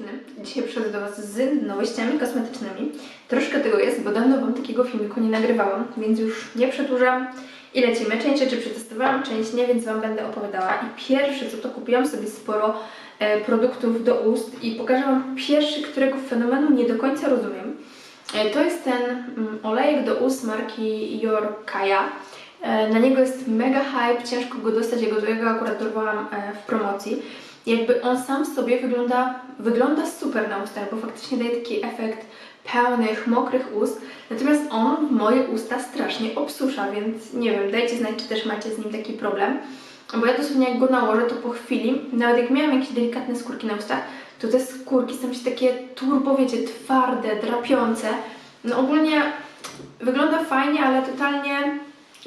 dziewczyny. Dzisiaj przychodzę do Was z nowościami kosmetycznymi. Troszkę tego jest, bo dawno Wam takiego filmiku nie nagrywałam, więc już nie przedłużam i lecimy. Część rzeczy przetestowałam, część nie, więc Wam będę opowiadała. I pierwsze co to kupiłam sobie sporo e, produktów do ust i pokażę Wam pierwszy, którego fenomenu nie do końca rozumiem. E, to jest ten mm, olejek do ust marki Yorkaya. E, Na niego jest mega hype, ciężko go dostać, jego ja go akurat dorwałam e, w promocji. Jakby on sam sobie wygląda, wygląda super na ustach, bo faktycznie daje taki efekt pełnych, mokrych ust. Natomiast on moje usta strasznie obsusza, więc nie wiem, dajcie znać, czy też macie z nim taki problem. Bo ja dosłownie jak go nałożę, to po chwili, nawet jak miałam jakieś delikatne skórki na ustach, to te skórki są się takie turbo, wiecie, twarde, drapiące. No ogólnie wygląda fajnie, ale totalnie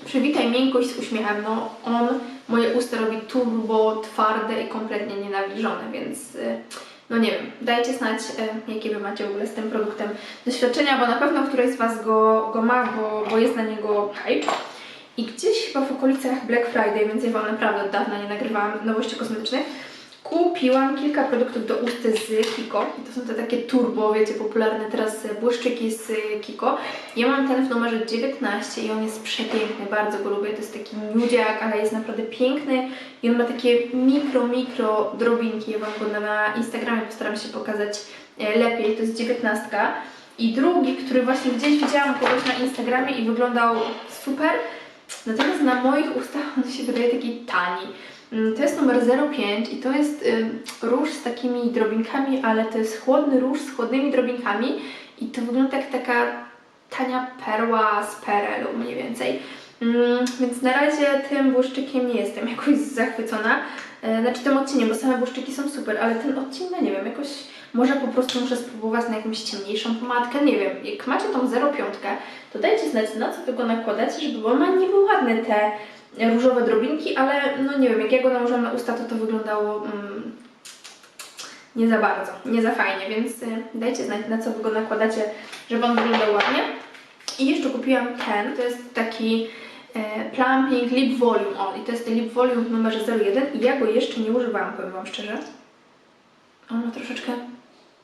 przywitaj miękkość z uśmiechem. No on moje usta robi turbo, twarde i kompletnie nienawilżone, więc y, no nie wiem, dajcie znać, y, jakie Wy macie w ogóle z tym produktem doświadczenia, bo na pewno któryś z Was go, go ma, bo, bo jest na niego hype. I gdzieś chyba w okolicach Black Friday, więc ja Wam naprawdę od dawna nie nagrywałam nowości kosmetycznych, kupiłam kilka produktów do ust z Kiko. To są te takie turbo, wiecie, popularne teraz e, błyszczyki z e, Kiko. Ja mam ten w numerze 19 i on jest przepiękny, bardzo go lubię. To jest taki nudziak, ale jest naprawdę piękny i on ma takie mikro, mikro drobinki. Ja Wam go na Instagramie postaram się pokazać e, lepiej. To jest 19. I drugi, który właśnie gdzieś widziałam kogoś na Instagramie i wyglądał super, natomiast na moich ustach on się wydaje taki tani. Mm, To jest numer 05 i to jest y, róż z takimi drobinkami, ale to jest chłodny róż z chłodnymi drobinkami i to wygląda jak taka tania perła z perelu mniej więcej. Mm, więc na razie tym błyszczykiem nie jestem jakoś zachwycona. E, Znaczy tym odcieniem, bo same błyszczyki są super, ale ten odcień, no nie wiem, jakoś może po prostu muszę spróbować na jakąś ciemniejszą pomadkę, nie wiem. Jak macie tą 05, to dajcie znać na co wy go nakładacie, żeby on ma niby ładne te różowe drobinki, ale no nie wiem, jak ja go nałożyłam na usta, to to wyglądało mm, nie za bardzo, nie za fajnie, więc y, dajcie znać na co wy go nakładacie, żeby on wyglądał ładnie. I jeszcze kupiłam ten, to jest taki e, Plumping Lip Volume On i to jest Lip Volume w numerze 01 i ja go jeszcze nie używałam, powiem Wam szczerze. On ma troszeczkę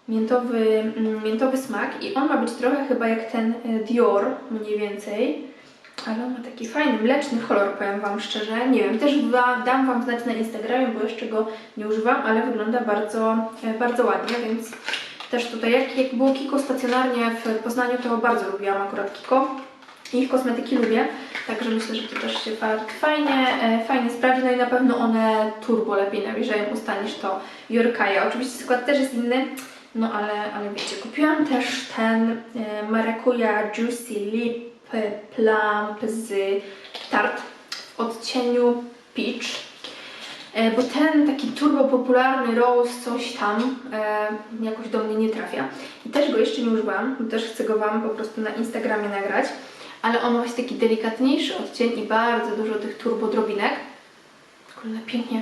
miętowy, mm, miętowy smak i on ma być trochę chyba jak ten e, Dior mniej więcej. Ale on ma taki fajny, mleczny kolor, powiem Wam szczerze. Nie wiem, też dam Wam znać na Instagramie, bo jeszcze go nie używam, ale wygląda bardzo, e, bardzo ładnie, więc też tutaj, jak, jak było Kiko stacjonarnie w Poznaniu, to bardzo lubiłam akurat Kiko. Ich kosmetyki lubię, także myślę, że to też się fa- fajnie, e, fajnie sprawdzi, no i na pewno one turbo lepiej nawilżają usta niż to Yorkaya. Oczywiście skład też jest inny, no ale, ale wiecie, kupiłam też ten e, Maracuja Juicy Lip Plump z Tarte w odcieniu Peach. E, Bo ten taki turbo popularny Rose coś tam e, jakoś do mnie nie trafia. I też go jeszcze nie używałam, bo też chcę go Wam po prostu na Instagramie nagrać. Ale on ma właśnie taki delikatniejszy odcień i bardzo dużo tych turbo drobinek. Kurde, pięknie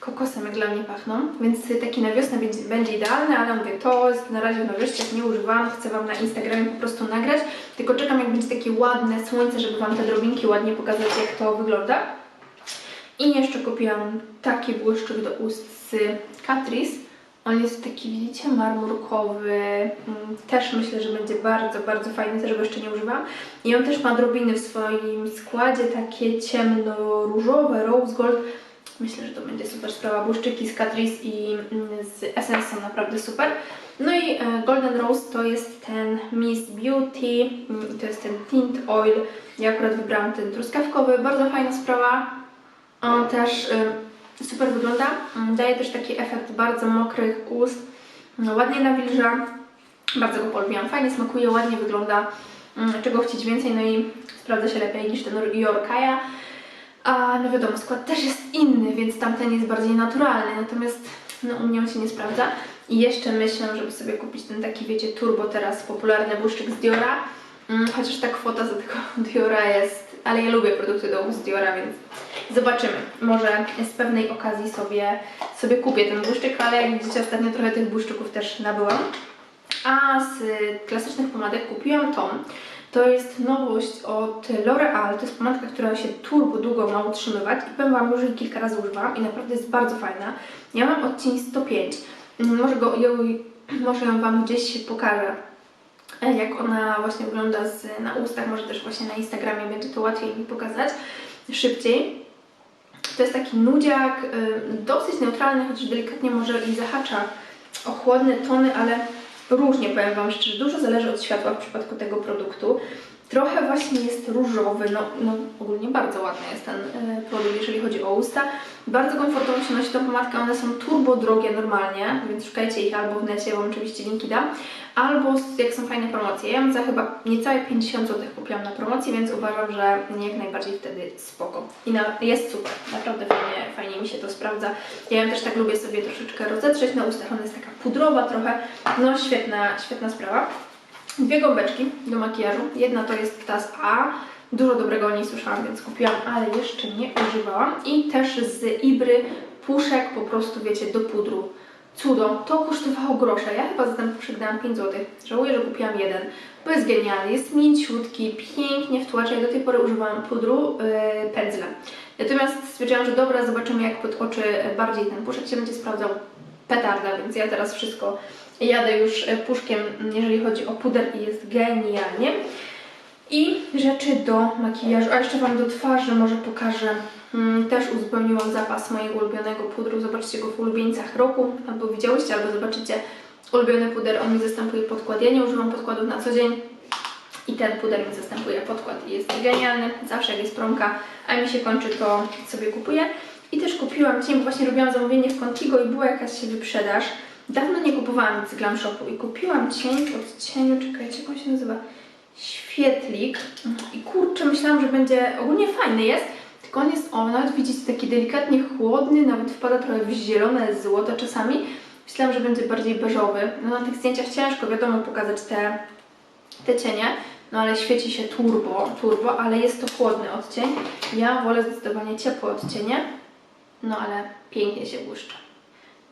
kokosem jak dla mnie pachną, więc taki na wiosnę będzie, będzie idealny, ale mówię, to na razie w nowościach, nie używałam, chcę Wam na Instagramie po prostu nagrać, tylko czekam jak będzie takie ładne słońce, żeby Wam te drobinki ładnie pokazać jak to wygląda. I jeszcze kupiłam taki błyszczyk do ust z Catrice. On jest taki, widzicie, marmurkowy. Mm, Też myślę, że będzie bardzo, bardzo fajny, też go jeszcze nie używam. I on też ma drobiny w swoim składzie, takie ciemno-różowe, rose gold. Myślę, że to będzie super sprawa. Błyszczyki z Catrice i mm, z Essence są naprawdę super. No i e, Golden Rose to jest ten Miss Beauty, mm, to jest ten Tint Oil. Ja akurat wybrałam ten truskawkowy, bardzo fajna sprawa. On też y, super wygląda. Mm, Daje też taki efekt bardzo mokrych ust. No, ładnie nawilża. Bardzo go polubiłam. Fajnie smakuje, ładnie wygląda. Czego chcieć więcej, no i sprawdza się lepiej niż ten Yorkaya. A no wiadomo, skład też jest inny, więc tamten jest bardziej naturalny, natomiast no, u mnie on się nie sprawdza. I jeszcze myślę, żeby sobie kupić ten taki, wiecie, turbo teraz popularny błyszczyk z Diora. Mm, Chociaż ta kwota za tego Diora jest, ale ja lubię produkty do ust Diora, więc zobaczymy. Może z pewnej okazji sobie, sobie kupię ten błyszczyk, ale jak widzicie ostatnio trochę tych błyszczyków też nabyłam. A z klasycznych pomadek kupiłam tą. To jest nowość od L'Oreal. To jest pomadka, która się turbo długo ma utrzymywać i powiem Wam, już jej kilka razy używałam i naprawdę jest bardzo fajna. Ja mam odcień 105. Mm, Może, go, ją, może ją Wam gdzieś pokażę, e, jak ona właśnie wygląda z, na ustach. Może też właśnie na Instagramie będzie to łatwiej mi pokazać szybciej. To jest taki nudziak, y, dosyć neutralny, chociaż delikatnie może i zahacza o chłodne tony, ale różnie powiem Wam szczerze. Dużo zależy od światła w przypadku tego produktu. Trochę właśnie jest różowy, no, no ogólnie bardzo ładny jest ten y, produkt, jeżeli chodzi o usta. Bardzo komfortowo się nosi tą pomadkę, one są turbo drogie normalnie, więc szukajcie ich albo w necie, bo oczywiście linki dam, albo jak są fajne promocje. Ja ją za chyba niecałe 50 zł kupiłam na promocji, więc uważam, że jak najbardziej wtedy spoko. I na, jest super, naprawdę fajnie, fajnie mi się to sprawdza. Ja ją też tak lubię sobie troszeczkę rozetrzeć na ustach, ona jest taka pudrowa trochę, no świetna, świetna sprawa. Dwie gąbeczki do makijażu. Jedna to jest ta z A. Dużo dobrego o niej słyszałam, więc kupiłam, ale jeszcze nie używałam. I też z Ibry puszek po prostu, wiecie, do pudru. Cudo. To kosztowało grosze. Ja chyba za ten puszek dałam 5 zł. Żałuję, że kupiłam jeden, bo jest genialny. Jest mięciutki, pięknie wtłacza. Ja do tej pory używałam pudru yy. Natomiast stwierdziłam, że dobra, zobaczymy jak pod oczy bardziej ten puszek się będzie sprawdzał. Petarda, więc ja teraz wszystko jadę już e, puszkiem, jeżeli chodzi o puder i jest genialnie. I rzeczy do makijażu, a jeszcze Wam do twarzy może pokażę. Mm, Też uzupełniłam zapas mojego ulubionego pudru. Zobaczcie go w ulubieńcach roku, albo widziałyście, albo zobaczycie ulubiony puder. On mi zastępuje podkład. Ja nie używam podkładów na co dzień. I ten puder mi zastępuje podkład i jest genialny. Zawsze jak jest promka, a mi się kończy, to sobie kupuję. I też kupiłam bo właśnie robiłam zamówienie w Contigo i była jakaś wyprzedaż. Dawno nie kupowałam nic Shopu i kupiłam cień w odcieniu, czekajcie, jak on się nazywa? Świetlik. I kurczę, myślałam, że będzie ogólnie fajny jest, tylko on jest, o, nawet widzicie, taki delikatnie chłodny, nawet wpada trochę w zielone złoto czasami. Myślałam, że będzie bardziej beżowy. No na tych zdjęciach ciężko, wiadomo, pokazać te, te cienie, no ale świeci się turbo, turbo, ale jest to chłodny odcień. Ja wolę zdecydowanie ciepłe odcienie, no ale pięknie się błyszczy.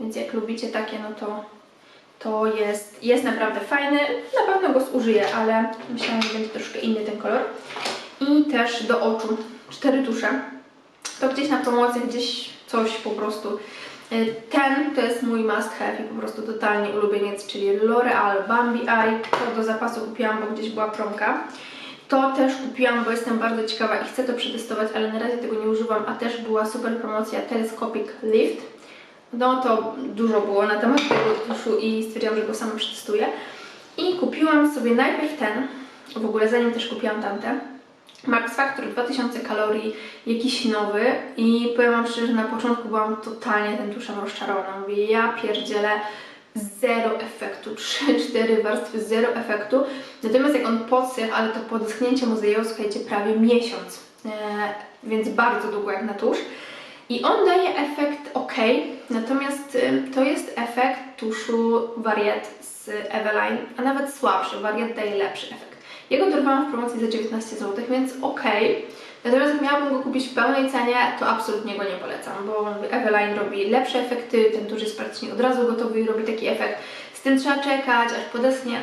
Więc jak lubicie takie, no to to jest, jest naprawdę fajny. Na pewno go zużyję, ale myślałam, że będzie troszkę inny ten kolor. I też do oczu cztery tusze. To gdzieś na promocji, gdzieś coś po prostu. Y, Ten to jest mój must have i po prostu totalnie ulubieniec, czyli L'Oreal Bambi Eye. To do zapasu kupiłam, bo gdzieś była promka. To też kupiłam, bo jestem bardzo ciekawa i chcę to przetestować, ale na razie tego nie używam, a też była super promocja Telescopic Lift. No to dużo było na temat tego tuszu i stwierdziłam, że go sama przetestuję. I kupiłam sobie najpierw ten, w ogóle zanim też kupiłam tamte. Max Factor 2000 kalorii, jakiś nowy i powiem Wam szczerze, że na początku byłam totalnie tym tuszem rozczarowana. Mówię, ja pierdzielę, zero efektu, 3-4 warstwy, zero efektu. Natomiast jak on podsychł, ale to podschnięcie mu zajęło, słuchajcie, prawie miesiąc, e, więc bardzo długo jak na tusz. I on daje efekt ok, natomiast y, to jest efekt tuszu Wariat z Eveline, a nawet słabszy. Wariat daje lepszy efekt. Jego dorwałam w promocji za 19 zł, więc ok. Natomiast jak miałabym go kupić w pełnej cenie, to absolutnie go nie polecam, bo Eveline robi lepsze efekty, ten tusz jest praktycznie od razu gotowy i robi taki efekt. Z tym trzeba czekać, aż podeschnie.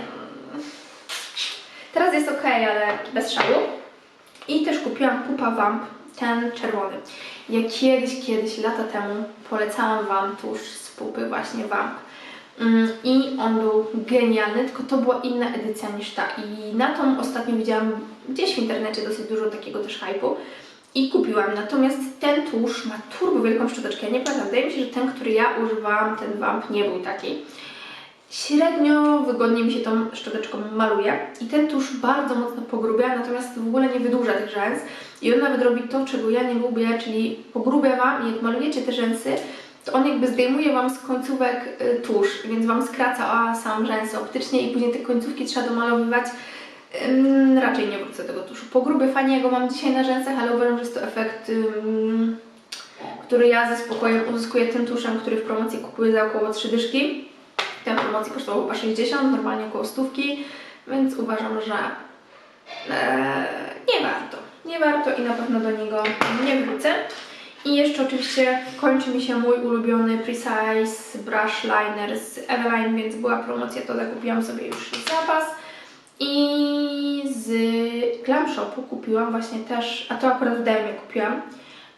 Teraz jest ok, ale bez szału. I też kupiłam Pupa Vamp, ten czerwony. Ja kiedyś, kiedyś, lata temu polecałam Wam tusz z pupy właśnie Vamp. Mm, I on był genialny, tylko to była inna edycja niż ta. I na tą ostatnio widziałam gdzieś w internecie dosyć dużo takiego też. I kupiłam. Natomiast ten tusz ma turbo wielką szczoteczkę. Ja nie pamiętam, wydaje mi się, że ten, który ja używałam, ten Vamp nie był taki. Średnio wygodnie mi się tą szczoteczką maluje i ten tusz bardzo mocno pogrubia, natomiast w ogóle nie wydłuża tych rzęs i on nawet robi to, czego ja nie lubię, czyli pogrubia Wam i jak malujecie te rzęsy, to on jakby zdejmuje Wam z końcówek y, tusz, więc Wam skraca sam rzęsy optycznie i później te końcówki trzeba domalowywać. Ym, raczej nie wrócę tego tuszu. Pogrubię fajnie, jak go mam dzisiaj na rzęsach, ale uważam, że jest to efekt, ym, który ja ze spokojem uzyskuję tym tuszem, który w promocji kupuję za około 3 dyszki. Ten promocji kosztował chyba 60, normalnie około stówki, więc uważam, że e, nie warto. Nie warto i na pewno do niego nie wrócę. I jeszcze oczywiście kończy mi się mój ulubiony Precise Brush Liner z Eveline, więc była promocja, to zakupiłam sobie już zapas. I z Glam Shopu kupiłam właśnie też, a to akurat w Demie kupiłam,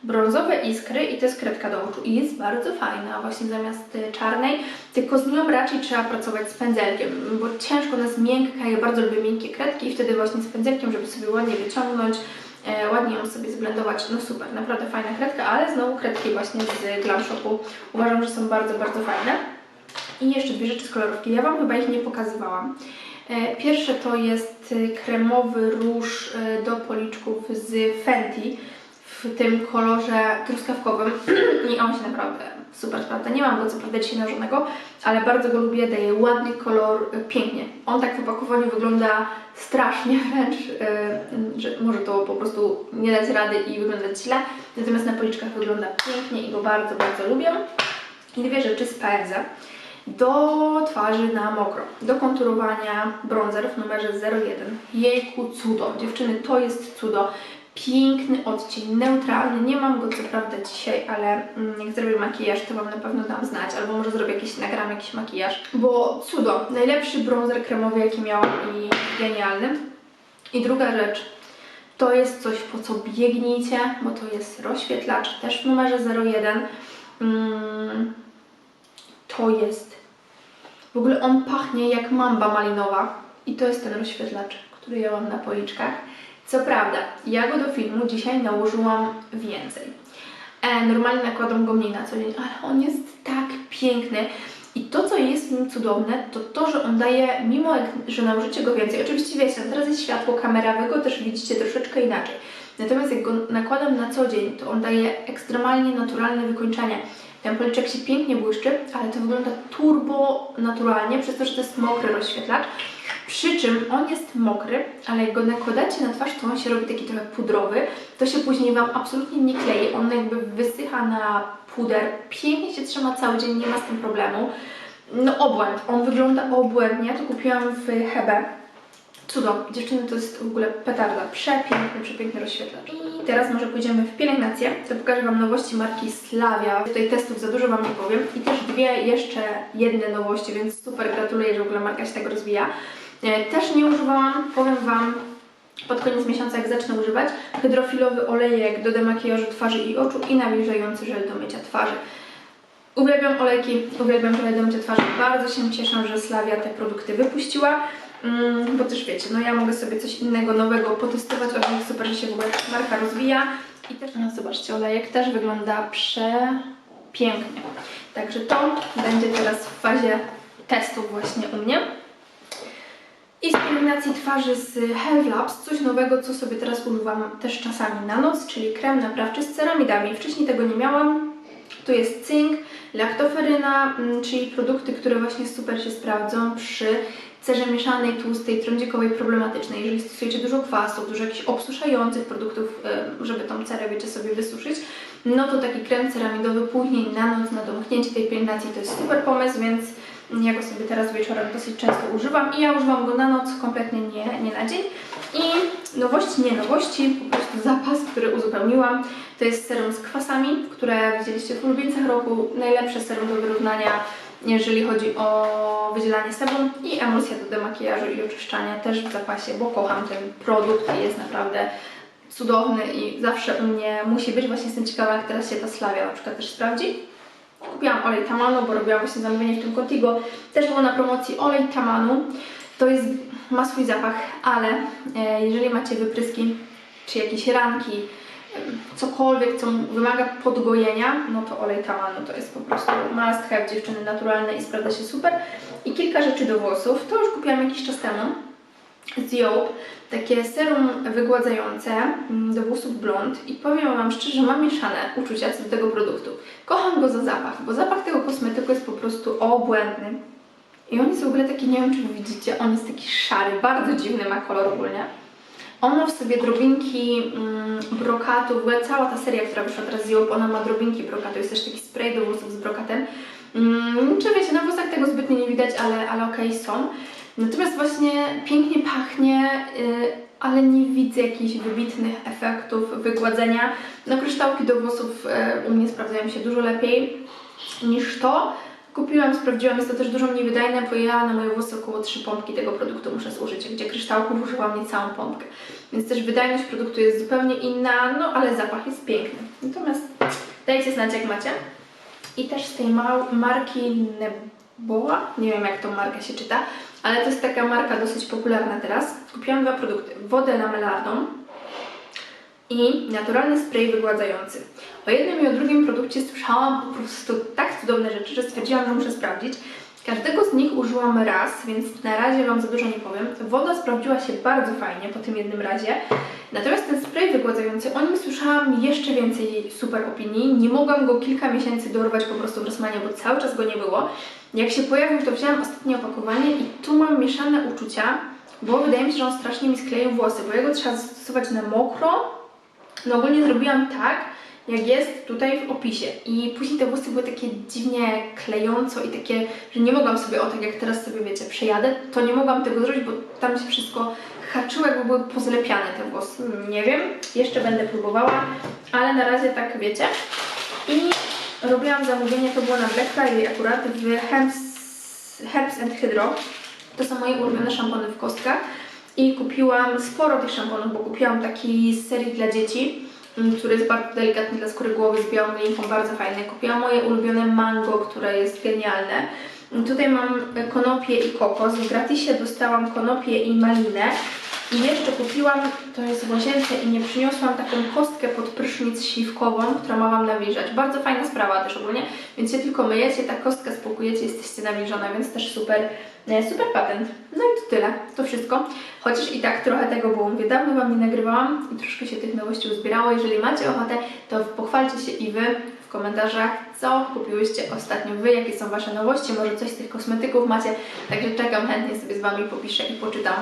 brązowe iskry i to jest kredka do oczu. I jest bardzo fajna, właśnie zamiast y, czarnej, tylko z nią raczej trzeba pracować z pędzelkiem, bo ciężko jest miękka, ja bardzo lubię miękkie kredki i wtedy właśnie z pędzelkiem, żeby sobie ładnie wyciągnąć, e, ładnie ją sobie zblendować, no super, naprawdę fajna kredka, ale znowu kredki właśnie z Glam Shopu. Uważam, że są bardzo, bardzo fajne. I jeszcze dwie rzeczy z kolorówki, ja Wam chyba ich nie pokazywałam. E, Pierwsze to jest y, kremowy róż y, do policzków z Fenty w tym kolorze truskawkowym i on się naprawdę super sprawdza. Nie mam go co prawda dzisiaj nałożonego, ale bardzo go lubię, daje ładny kolor, y, pięknie. On tak w opakowaniu wygląda strasznie wręcz, y, że może to po prostu nie dać rady i wyglądać źle, natomiast na policzkach wygląda pięknie i go bardzo, bardzo lubię. I dwie rzeczy z PRZ do twarzy na mokro, do konturowania bronzer w numerze 01. Jejku, cudo. Dziewczyny, to jest cudo. Piękny odcień, neutralny. Nie mam go co prawda dzisiaj, ale mm, jak zrobię makijaż, to Wam na pewno dam znać. Albo może zrobię jakiś, nagram jakiś makijaż. Bo cudo. Najlepszy bronzer kremowy, jaki miałam i genialny. I druga rzecz, to jest coś, po co biegnijcie, bo to jest rozświetlacz, też w numerze 01. Mm, to jest. W ogóle on pachnie jak mamba malinowa. I to jest ten rozświetlacz, który ja mam na policzkach. Co prawda, ja go do filmu dzisiaj nałożyłam więcej. E, normalnie nakładam go mniej na co dzień, ale on jest tak piękny. I to, co jest w nim cudowne, to to, że on daje, mimo że nałożycie go więcej, oczywiście wiecie, no teraz jest światło, kamera, wy go też widzicie troszeczkę inaczej. Natomiast jak go nakładam na co dzień, to on daje ekstremalnie naturalne wykończenie. Ten policzek się pięknie błyszczy, ale to wygląda turbo naturalnie, przez to, że to jest mokry rozświetlacz. Przy czym on jest mokry, ale jak go nakładacie na twarz, to on się robi taki trochę pudrowy. To się później Wam absolutnie nie klei. On jakby wysycha na puder. Pięknie się trzyma cały dzień, nie ma z tym problemu. No obłęd. On wygląda obłędnie. To kupiłam w Hebe. Cudo. Dziewczyny, to jest w ogóle petarda. Przepiękny, przepiękny rozświetlacz. I teraz może pójdziemy w pielęgnację. To pokażę Wam nowości marki Slavia. Tutaj testów za dużo Wam nie powiem. I też dwie jeszcze jedne nowości, więc super gratuluję, że w ogóle marka się tak rozwija. E, Też nie używałam, powiem Wam, pod koniec miesiąca, jak zacznę używać, hydrofilowy olejek do demakijażu twarzy i oczu i nawilżający żel do mycia twarzy. Uwielbiam olejki, uwielbiam żele do mycia twarzy. Bardzo się cieszę, że Slavia te produkty wypuściła, mm, bo też wiecie, no ja mogę sobie coś innego, nowego potestować. Olejek super, że się w ogóle marka rozwija. I też, no zobaczcie, olejek też wygląda przepięknie. Także to będzie teraz w fazie testów właśnie u mnie. I z pielęgnacji twarzy z Health Labs, coś nowego, co sobie teraz używam też czasami na noc, czyli krem naprawczy z ceramidami. Wcześniej tego nie miałam. Tu jest cynk, laktoferyna, mm, czyli produkty, które właśnie super się sprawdzą przy cerze mieszanej, tłustej, trądzikowej, problematycznej. Jeżeli stosujecie dużo kwasów, dużo jakichś obsuszających produktów, żeby tą cerę, wiecie, sobie wysuszyć, no to taki krem ceramidowy później na noc, na domknięcie tej pielęgnacji to jest super pomysł, więc ja go sobie teraz wieczorem dosyć często używam i ja używam go na noc, kompletnie nie, nie na dzień. I nowości, nie nowości, po prostu zapas, który uzupełniłam, to jest serum z kwasami, które widzieliście w ulubieńcach roku. Najlepsze serum do wyrównania, jeżeli chodzi o wydzielanie sebum i emulsja do demakijażu i oczyszczania też w zapasie, bo kocham ten produkt i jest naprawdę cudowny i zawsze u mnie musi być. Właśnie jestem ciekawa, jak teraz się ta Slavia na przykład też sprawdzi. Kupiłam olej Tamanu, bo robiłam właśnie zamówienie w tym Contigo. Też było na promocji olej Tamanu. To jest, ma swój zapach, ale e, jeżeli macie wypryski, czy jakieś ranki, em, cokolwiek, co wymaga podgojenia, no to olej Tamanu to jest po prostu must have dziewczyny naturalne i sprawdza się super. I kilka rzeczy do włosów. To już kupiłam jakiś czas temu z Joe, takie serum wygładzające mm, do włosów blond i powiem Wam szczerze, mam mieszane uczucia co do tego produktu. Kocham go za zapach, bo zapach tego kosmetyku jest po prostu obłędny. I on jest w ogóle taki, nie wiem czy widzicie, on jest taki szary, bardzo dziwny ma kolor ogólnie. On ma w sobie drobinki mm, brokatu, w ogóle cała ta seria, która wyszła teraz z Joe, ona ma drobinki brokatu, jest też taki spray do włosów z brokatem. Mm, czy wiecie, na włosach tego zbytnio nie widać, ale, ale okej są. Natomiast właśnie pięknie pachnie, yy, ale nie widzę jakichś wybitnych efektów wygładzenia. No kryształki do włosów yy, u mnie sprawdzają się dużo lepiej niż to. Kupiłam, sprawdziłam, jest to też dużo mniej wydajne, bo ja na moje włosy około 3 pompki tego produktu muszę zużyć, gdzie kryształków używam niecałą pompkę. Więc też wydajność produktu jest zupełnie inna, no ale zapach jest piękny. Natomiast dajcie znać jak macie. I też z tej marki Neboa, nie wiem jak tą markę się czyta, ale to jest taka marka dosyć popularna teraz. Kupiłam dwa produkty, wodę lamelarną i naturalny spray wygładzający. O jednym i o drugim produkcie słyszałam po prostu tak cudowne rzeczy, że stwierdziłam, że muszę sprawdzić. Każdego z nich użyłam raz, więc na razie Wam za dużo nie powiem. Woda sprawdziła się bardzo fajnie po tym jednym razie. Natomiast ten spray wygładzający, o nim słyszałam jeszcze więcej super opinii. Nie mogłam go kilka miesięcy dorwać po prostu w Rosmanie, bo cały czas go nie było. Jak się pojawił, to wzięłam ostatnie opakowanie i tu mam mieszane uczucia, bo wydaje mi się, że on strasznie mi skleił włosy, bo jego trzeba zastosować na mokro, no ogólnie zrobiłam tak, jak jest tutaj w opisie. I później te włosy były takie dziwnie klejąco i takie, że nie mogłam sobie, o tak jak teraz sobie wiecie, przejadę, to nie mogłam tego zrobić, bo tam się wszystko haczyło, jakby były pozlepiane te włosy. Nie wiem, jeszcze będę próbowała, ale na razie tak wiecie. I robiłam zamówienie, to było na Black Friday akurat w Herbs, and Hydro. To są moje ulubione szampony w kostkach. I kupiłam sporo tych szamponów, bo kupiłam taki z serii dla dzieci, który jest bardzo delikatny dla skóry głowy z białą linką, bardzo fajny. Kupiłam moje ulubione mango, które jest genialne. Mm, Tutaj mam e, konopię i kokos. W gratisie dostałam konopię i malinę. I jeszcze kupiłam, to jest w łazience i nie przyniosłam taką kostkę pod prysznic śliwkową, która ma Wam nawilżać. Bardzo fajna sprawa też ogólnie, więc się tylko myjecie, ta kostka spłukujecie, jesteście nawilżona, więc też super, super patent. No i to tyle, to wszystko. Chociaż i tak trochę tego, bo mówię, dawno Wam nie nagrywałam i troszkę się tych nowości uzbierało. Jeżeli macie ochotę, to pochwalcie się i Wy w komentarzach, co kupiłyście ostatnio Wy, jakie są Wasze nowości, może coś z tych kosmetyków macie, także czekam, chętnie sobie z Wami popiszę i poczytam